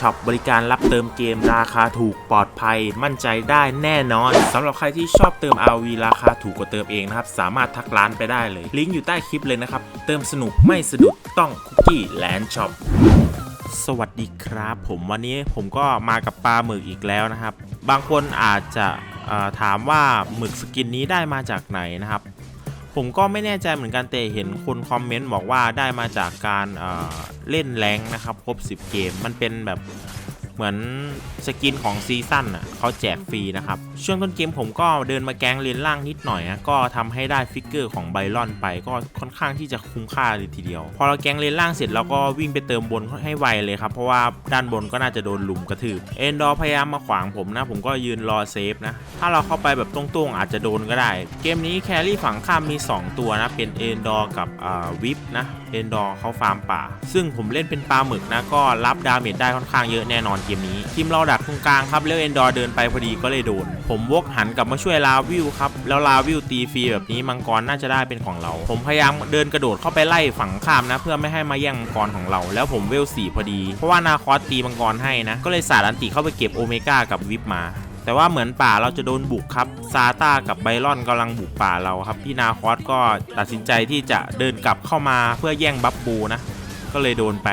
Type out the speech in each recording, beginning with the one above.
ช็อปบริการรับเติมเกมราคาถูกปลอดภัย มั่นใจได้แน่นอนสำหรับใครที่ชอบเติม RV ราคาถูกกว่าเติมเองนะครับ สามารถทักร้านไปได้เลย ลิงก์อยู่ใต้คลิปเลยนะครับ เติมสนุกไม่สะดุดต้องคุกกี้แลนด์ช็อปสวัสดีครับ ผมวันนี้ผมก็มากับปลาหมึกอีกแล้วนะครับ บางคนอาจจะถามว่าหมึกสกินนี้ได้มาจากไหนนะครับ ผมก็ไม่แน่ใจเหมือนกันแต่เห็นคนคอมเมนต์บอกว่าได้มาจากการเอ่อเล่นแรงนะครับครบ 10 เกมมันเป็นแบบ เหมือนสกินของซีซั่นอะเขาแจกฟรีนะครับ ช่วงต้นเกมผมก็เดินมาแกงเลนล่างนิดหน่อยนะก็ทำให้ได้ฟิกเกอร์ของไบรอนไปก็ค่อนข้างที่จะคุ้มค่าเลยทีเดียว พอเราแกงเลนล่างเสร็จเราก็วิ่งไปเติมบนให้ไวเลยครับ เพราะว่าด้านบนก็น่าจะโดนลุมกระทืบเอนดอร์พยายามมาขวางผมนะ ผมก็ยืนรอเซฟนะ ถ้าเราเข้าไปแบบตรงๆอาจจะโดนก็ได้ เกมนี้แครี่ฝั่งข้ามมี 2 ตัวนะ เป็นเอนดอร์กับอ่าวิปนะเอนดอร์เขาฟาร์มป่า ซึ่งผมเล่นเป็นปลาหมึกนะก็รับดาเมจได้ค่อนข้างเยอะแน่นอนเกมนี้ ทีมเราดักตรงกลางครับแล้วเอนดอร์เดินไปพอดีก็เลยโดน ผมวกหันกลับมาช่วยลาวิวครับแล้วลาวิวตีฟรีแบบนี้มังกรน่าจะได้เป็นของเรา ผมพยายามเดินกระโดดเข้าไปไล่ฝั่งข้ามนะ เพื่อไม่ให้มาแย่งมังกรของเรา แล้วผมเวลสี่พอดี เพราะว่านาคอสตีมังกรให้นะ ก็เลยสาดอันติเข้าไปเก็บโอเมก้ากับวิปมาแต่ว่าเหมือนป่าเราจะโดนบุกครับ ซาต้ากับไบรอนกำลังบุกป่าเราครับ พี่นาคอสก็ตัดสินใจที่จะเดินกลับเข้ามาเพื่อแย่งบัฟบูนะ ก็เลยโดนไป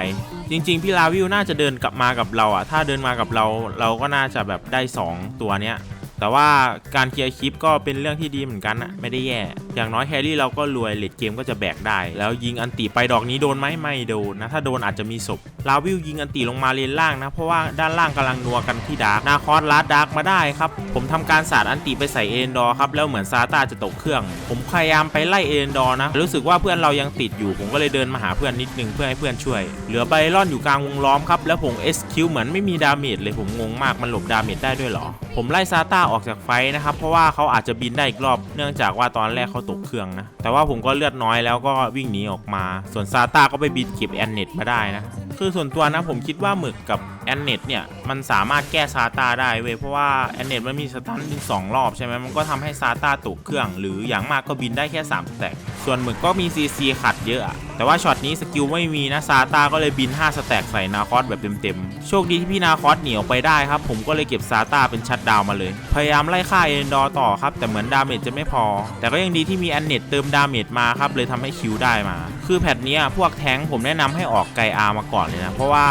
จริง ๆ พี่ลาวิวน่าจะเดินกลับมากับเราอะถ้าเดินมากับเราเราก็น่าจะแบบได้ 2 ตัวเนี้ยแต่ว่าการเคลียร์คลิปก็เป็นเรื่องที่ดีเหมือนกันนะไม่ได้แย่ อย่างน้อยแฮร์รี่เราก็รวยเลดเกมก็จะแบกได้ แล้วยิงอันติไปดอกนี้โดนไหมไม่โดนนะ ถ้าโดนอาจจะมีศพลาวิวยิงอันติลงมาเลนล่างนะ เพราะว่าด้านล่างกำลังนัวกันที่ดาร์กนาคอสลัดดาร์กมาได้ครับ ผมทำการสาดอันติไปใส่เอนดอร์ครับ แล้วเหมือนซาตาจะตกเครื่อง ผมพยายามไปไล่เอนดอร์นะ รู้สึกว่าเพื่อนเรายังติดอยู่ ผมก็เลยเดินมาหาเพื่อนนิดนึงเพื่อให้เพื่อนช่วย เหลือไบรอนอยู่กลางวงล้อมครับ แล้วผม SQ เหมือนไม่มีดาเมจเลย ผมงงมาก มันหลบดาเมจได้ด้วยเหรอ ผมไล่ซาต้าออกจากไฟนะครับ เพราะว่าเขาอาจจะบินได้อีกรอบ เนื่องจากว่าตอนแรกเขาตกเครื่องนะ แต่ว่าผมก็เลือดน้อยแล้วก็วิ่งหนีออกมา ส่วนซาต้าก็ไปบินเก็บแอนเน็ตมาได้นะ คือส่วนตัวนะผมคิดว่าหมึกกับแอนเน็ตเนี่ยมันสามารถแก้ซาต้าได้เว้ยเพราะว่าแอนเน็ตมันมีสตันถึงสองรอบใช่ไหมมันก็ทำให้ซาต้าตกเครื่อง หรืออย่างมากก็บินได้แค่3สแต็ก ส่วนหมึกก็มีซีซีขัดเยอะ แต่ว่าช็อตนี้สกิลไม่มีนะซาต้าก็เลยบิน 5 สแต็กใส่นาคอสแบบเต็มๆ โชคดีที่พี่นาคอสหนีออกไปได้ครับ ผมก็เลยเก็บซาต้าเป็นชัดดาวมาเลย พยายามไล่ฆ่าเอนดอร์ต่อครับ แต่เหมือนดาเมจจะไม่พอ แต่ก็ยังดีที่มีแอนเน็ตเติมดาเมจมาครับ เลยทำให้คิวได้มา คือแพทเนี้ยพวกแท้งผมแนะนำให้ออกไกอามาก่อนเลยนะ เพราะว่า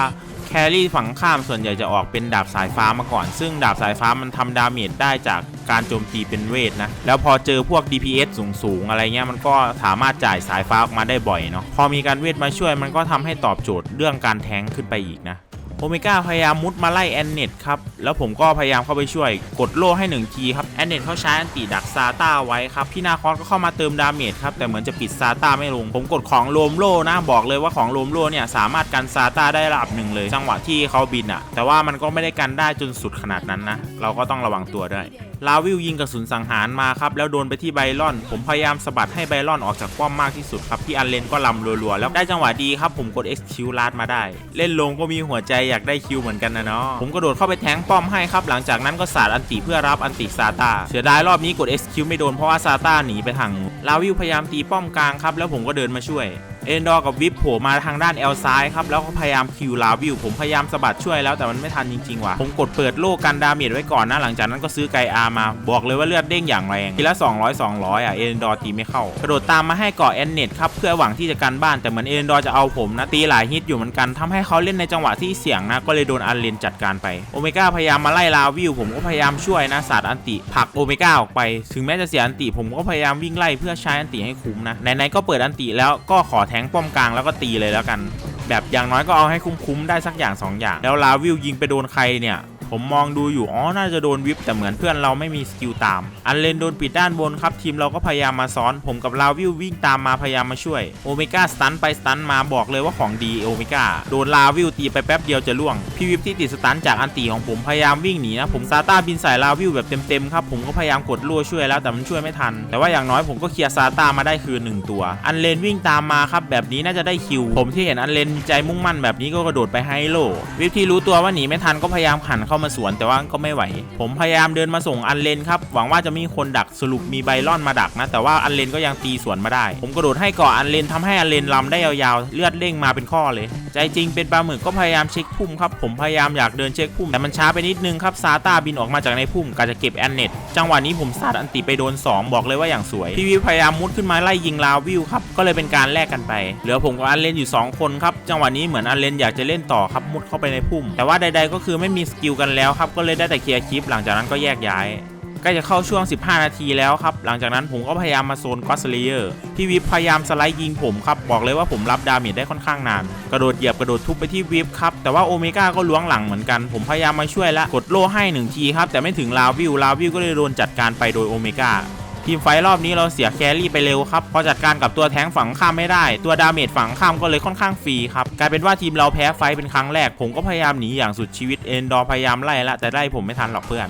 แครี่ฝั่งข้ามส่วนใหญ่จะออกเป็นดาบสายฟ้ามาก่อน ซึ่งดาบสายฟ้ามันทำดาเมจได้จาก การโจมตีเป็นเวทนะ แล้วพอเจอพวก DPS สูงๆ อะไรเงี้ยมันก็สามารถจ่ายสายฟ้าออกมาได้บ่อยเนาะพอมีการเวทมาช่วยมันก็ทำให้ตอบโจทย์เรื่องการแทงขึ้นไปอีกนะโอเมก้าพยายามมุดมาไล่แอนเน็ตครับ แล้วผมก็พยายามเข้าไปช่วยกดโล่ให้1ทีครับ แอนเน็ตเขาใช้อันติดักซาต้าไว้ครับ พี่นาคอสก็เข้ามาเติมดาเมจครับ แต่เหมือนจะปิดซาต้าไม่ลง ผมกดของโลมโล่นะบอกเลยว่าของโลมโล่เนี่ย สามารถกันซาต้าได้ระดับหนึ่งเลย จังหวะที่เขาบินอะแต่ว่ามันก็ไม่ได้กันได้จนสุดขนาดนั้นนะ เราก็ต้องระวังตัวด้วย ลาวิวยิงกระสุนสังหารมาครับแล้วโดนไปที่ไบรอน ผมพยายามสะบัดให้ไบรอนออกจากป้อมมากที่สุดครับพี่อันเลนก็ลำรัวๆแล้วได้จังหวะดีครับผมกด X คิวลาดมาได้ เล่นลงก็มีหัวใจอยากได้คิวเหมือนกันนะเนาะผมกระโดดเข้าไปแทงป้อมให้ครับหลังจากนั้นก็สาดอันติเพื่อรับอันติซาตาเสียดายรอบนี้กด X คิวไม่โดนเพราะว่าซาตาหนีไปทางลาวิวพยายามตีป้อมกลางครับแล้วผมก็เดินมาช่วย เอนดอร์กับวิปโผล่มาทางด้านเอลซ้ายครับ แล้วก็พยายามคิวลาวิวผมพยายามสะบัดช่วยแล้วแต่มันไม่ทันจริงๆว่ะผมกดเปิดโล่กันดาเมจไว้ก่อนนะ หลังจากนั้นก็ซื้อไกอามา บอกเลยว่าเลือดเด้งอย่างแรงทีละ 200 200 อะ เอนดอร์ตีไม่เข้ากระโดดตามมาให้เกาะแอนเน็ตครับ เพื่อหวังที่จะกันบ้านแต่เหมือนเอนดอร์จะเอาผมนะตีหลายฮิตอยู่เหมือนกันทำให้เขาเล่นในจังหวะที่เสี่ยงนะก็เลยโดนอันเลนจัดการไปโอเมก้าพยายามมาไล่ลาวิวผมก็พยายามช่วยนะสาดอันติผลักโอเมก้าออกไป ถึงแม้จะเสียอันติผมก็พยายามวิ่งไล่เพื่อใช้อันติให้คุ้มนะไหนๆก็เปิดอันติแล้วก็ขอแทงป้อมกลางแล้วก็ตีเลยแล้วกัน แบบอย่างน้อยก็เอาให้คุ้มๆได้สักอย่าง 2 อย่าง แล้วลาวิวยิงไปโดนใครเนี่ย ผมมองดูอยู่อ๋อน่าจะโดนวิปแต่เหมือนเพื่อนเราไม่มีสกิลตาม อันเลนโดนปิดด้านบนครับ ทีมเราก็พยายามมาซ้อน ผมกับลาวิววิ่งตามมาพยายามมาช่วยโอเมก้าสตันไปสตันมาบอกเลยว่าของดีโอเมก้าโดนลาวิวตีไปแป๊บเดียวจะล่วงพี่วิปที่ติดสตันจากอันตีของผมพยายามวิ่งหนีนะผมซาต้าบินใส่ลาวิวแบบเต็มๆครับผมก็พยายามกดลั่วช่วยแล้วแต่มันช่วยไม่ทัน แต่ว่าอย่างน้อยผมก็เคลียร์ซาต้ามาได้คืนหนึ่งตัว อันเลนวิ่งตามมาครับแบบนี้น่าจะได้คิว ผมที่เห็นอันเลนใจมุ่งมั่นแบบนี้ก็กระโดดไปให้โลวิปที่รู้ตัวว่าหนีไม่ทันก็พยายามหันเข้าเข้ามาสวนแต่ว่าก็ไม่ไหว ผมพยายามเดินมาส่งอันเลนครับ หวังว่าจะมีคนดักสรุปมีไบรอนมาดักนะ แต่ว่าอันเลนก็ยังตีสวนมาได้ ผมกระโดดให้เกาะอันเลนทำให้อันเลนลำได้ยาวๆ เลือดเด้งมาเป็นข้อเลย ใจจริงเป็นปลาหมึกก็พยายามเช็คพุ่มครับ ผมพยายามอยากเดินเช็คพุ่มแต่มันช้าไปนิดนึงครับซาตาบินออกมาจากในพุ่มกะจะเก็บแอนเน็ตจังหวะนี้ผมสาดอันติไปโดนสองบอกเลยว่าอย่างสวยพี่วิวพยายามมุดขึ้นมาไล่ยิงลาวิวครับก็เลยเป็นการแลกกันไป เหลือผมกับอันเลนอยู่ 2 คนครับจังหวะนี้เหมือนอันเลนอยากจะเล่นต่อครับมุดเข้าไปในพุ่ม แต่ว่าใด ๆ ก็คือไม่มีสกิลกันแล้วครับก็เลยได้แต่เคลียร์คลิป หลังจากนั้นก็แยกย้ายใกล้จะเข้าช่วง 15 นาทีแล้วครับ หลังจากนั้นผมก็พยายามมาโซนกอสเลเยอร์พี่วิปพยายามสไลด์ยิงผมครับ บอกเลยว่าผมรับดาเมจได้ค่อนข้างนาน กระโดดเหยียบกระโดดทุบไปที่วิปครับ แต่ว่าโอเมก้าก็ล้วงหลังเหมือนกัน ผมพยายามมาช่วยและ กดโล่ให้หนึ่งทีครับ แต่ไม่ถึงลาวิวลาวิวก็เลยโดนจัดการไปโดยโอเมก้า ทีมไฟท์รอบนี้เราเสียแครี่ไปเร็วครับพอจัดการกับตัวแท้งฝั่งข้ามไม่ได้ ตัวดาเมจฝั่งข้ามก็เลยค่อนข้างฟรีครับกลายเป็นว่าทีมเราแพ้ไฟท์เป็นครั้งแรกผมก็พยายามหนีอย่างสุดชีวิตเอนดอร์พยายามไล่ละแต่ได้ผมไม่ทันหรอกเพื่อน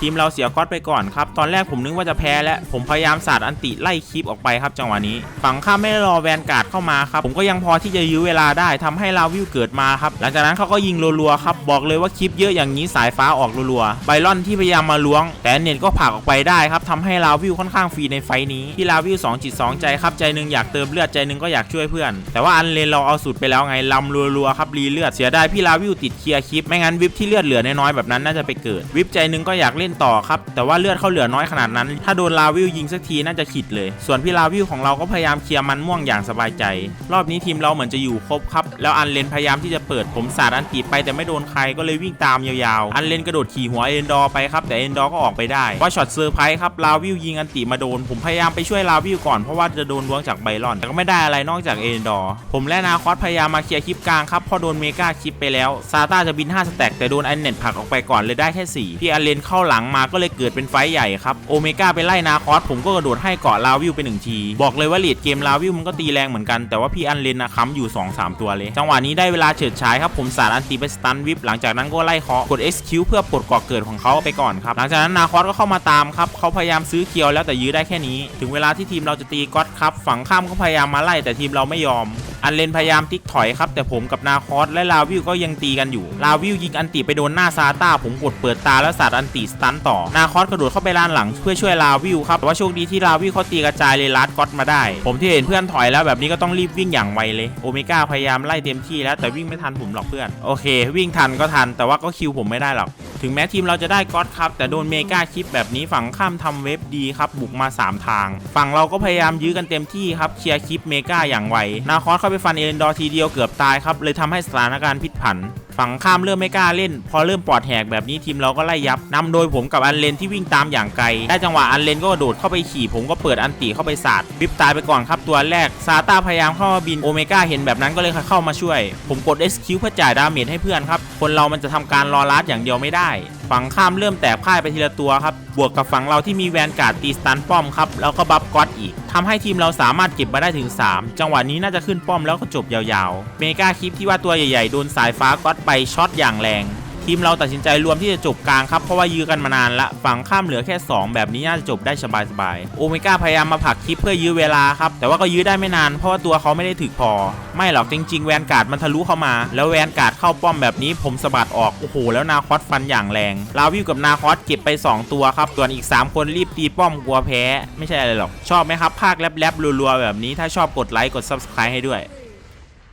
ทีมเราเสียก๊อตไปก่อนครับ ตอนแรกผมนึกว่าจะแพ้แล้วผมพยายามสาดอันติไล่คลิปออกไปครับจังหวะนี้ ฝั่งข้าไม่ได้รอแวนการ์ดเข้ามาครับผมก็ยังพอที่จะยื้อเวลาได้ทำให้ลาวิวเกิดมาครับหลังจากนั้นเขาก็ยิงรัวๆครับบอกเลยว่าคลิปเยอะอย่างนี้สายฟ้าออกรัวๆไบรอนที่พยายามมาล้วง แต่เน็ตก็ผลักออกไปได้ครับทำให้ลาวิวค่อนข้างฟรีในไฟนี้ที่ลาวิว2จิต2ใจครับใจหนึ่งอยากเติมเลือดใจหนึ่งก็อยากช่วยเพื่อน แต่ว่าอันเลนเราเอาสุดไปแล้วไงลำรัวๆครับรีเลือดเสียดายพี่ลาวิวติดเคลียร์คลิปไม่งั้นวิปที่เลือดเหลือน้อยๆแบบนั้นน่าจะไปเกิดวิปใจหนึงก็อยากเล่นต่อครับ แต่ว่าเลือดเขาเหลือน้อยขนาดนั้น ถ้าโดนลาวิวยิงสักทีน่าจะขิดเลย ส่วนพี่ลาวิวของเราก็พยายามเคลียร์มันม่วงอย่างสบายใจ รอบนี้ทีมเราเหมือนจะอยู่ครบครับ แล้วอันเลนพยายามที่จะเปิดผมสาดอันตีไปแต่ไม่โดนใครก็เลยวิ่งตามยาวๆ อันเลนกระโดดขี่หัวเอ็นดอร์ไปครับแต่เอ็นดอร์ก็ออกไปได้ว่าช็อตเซอร์ไพรส์ครับลาวิวยิงอันติมาโดน ผมพยายามไปช่วยลาวิวก่อนเพราะว่าจะโดนล้วงจากไบรอน แต่ก็ไม่ได้อะไรนอกจากเอ็นดอร์ผมและนาคอสพยายามมาเคลียร์คลิปกลางครับพอโดนเมกาคลิปไปแล้วซาต้าจะบิน5สแต็กแต่โดนอันเน็ตผลักออกไปก่อนเลยได้แค่สี่พี่อันเลนเข้าหลังมาก็เลยเกิดเป็นไฟใหญ่ครับโอเมก้าไปไล่นาคอสผมก็กระโดดให้เกาะลาวิวไปหนึ่งที บอกเลยว่าเลดเกมลาวิวมันก็ตีแรงเหมือนกันแต่ว่าพี่อันเลนนะค้ำอยู่ 2-3 ตัวเลย จังหวะนี้ได้เวลาเฉิดฉายครับผมสาดอันตีไปสตันวิปหลังจากนั้นก็ไล่เคาะกด XQ เพื่อปลดเกาะเกิดของเขาไปก่อนครับหลังจากนั้นนาคอสก็เข้ามาตามครับเขาพยายามซื้อเคียวแล้วแต่ยื้อได้แค่นี้ ถึงเวลาที่ทีมเราจะตีก๊อตครับฝั่งข้ามก็พยายามมาไล่แต่ทีมเราไม่ยอม อันเลนพยายามติ๊กถอยครับแต่ผมกับนาคอสและลาวิวก็ยังตีกันอยู่ ลาวิวยิงอันติไปโดนหน้าซาต้าผมกดเปิดตาแล้วสาดอันติสตันต่อ นาคอสกระโดดเข้าไปล้านหลังเพื่อช่วยลาวิวครับแต่ว่าโชคดีที่ลาวิวเขาตีกระจายเลยลัดก๊อตมาได้ ผมที่เห็นเพื่อนถอยแล้วแบบนี้ก็ต้องรีบวิ่งอย่างไวเลย โอเมก้าพยายามไล่เต็มที่แล้วแต่วิ่งไม่ทันผมหรอกเพื่อน โอเค วิ่งทันก็ทันแต่ว่าก็คิวผมไม่ได้หรอก ถึงแม้ทีมเราจะได้ก๊อตครับแต่โดนเมกาคลิปแบบนี้ฝั่งข้ามทำเว็บดีครับบุกมา 3 ทาง ฝั่งเราก็พยายามยื้อกันเต็มที่ครับเคลียร์คลิปเมกาอย่างไวนาคอสเข้าไปฟันเอเลนดอร์ทีเดียวเกือบตายครับ เลยทำให้สถานการณ์พลิกผัน ฝั่งข้ามเริ่มไม่กล้าเล่น พอเริ่มปลอดแหกแบบนี้ทีมเราก็ไล่ยับนำโดยผมกับอันเลนที่วิ่งตามอย่างไกล ได้จังหวะอันเลนก็โดดเข้าไปขี่ ผมก็เปิดอันตีเข้าไปสาดวิบตายไปก่อนครับตัวแรก ซาต้าพยายามเข้ามาบินโอเมก้าเห็นแบบนั้นก็เลยเข้ามาช่วย ผมกด SQ เพื่อจ่ายดาเมจให้เพื่อนครับ คนเรามันจะทำการรอลัดอย่างเดียวไม่ได้ ฝั่งข้ามเริ่มแตกพ่ายไปทีละตัวครับ บวกกับฝั่งเราที่มีแวนการ์ดตีสตันป้อมครับ แล้วก็บัฟก๊อตอีกทำให้ทีมเราสามารถเก็บมาได้ถึง 3 จังหวะนี้น่าจะขึ้นป้อมแล้วก็จบยาวๆ เมกาคลิปที่ว่าตัวใหญ่ๆ โดนสายฟ้าก๊อตไปช็อตอย่างแรง ทีมเราตัดสินใจรวมที่จะจบกลางครับเพราะว่ายื้อกันมานานละฝั่งข้ามเหลือแค่ 2 แบบนี้น่าจะจบได้สบายๆโอเมก้าพยายามมาผลักคลิปเพื่อยื้อเวลาครับแต่ว่าก็ยื้อได้ไม่นานเพราะว่าตัวเขาไม่ได้ถึกพอ ไม่หรอกจริง ๆ แวนการ์ดมันทะลุเข้ามา แล้วแวนการ์ดเข้าป้อมแบบนี้ผมสะบัดออกโอ้โหแล้วนาคอสฟันอย่างแรงลาวิวกับนาคอสเก็บไป 2 ตัวครับส่วนอีก 3 คนรีบตีป้อมกลัวแพ้ ไม่ใช่อะไรหรอกชอบไหมครับภาคแลบๆรัวๆแบบนี้ถ้าชอบกดไลค์กด subscribe ให้ด้วย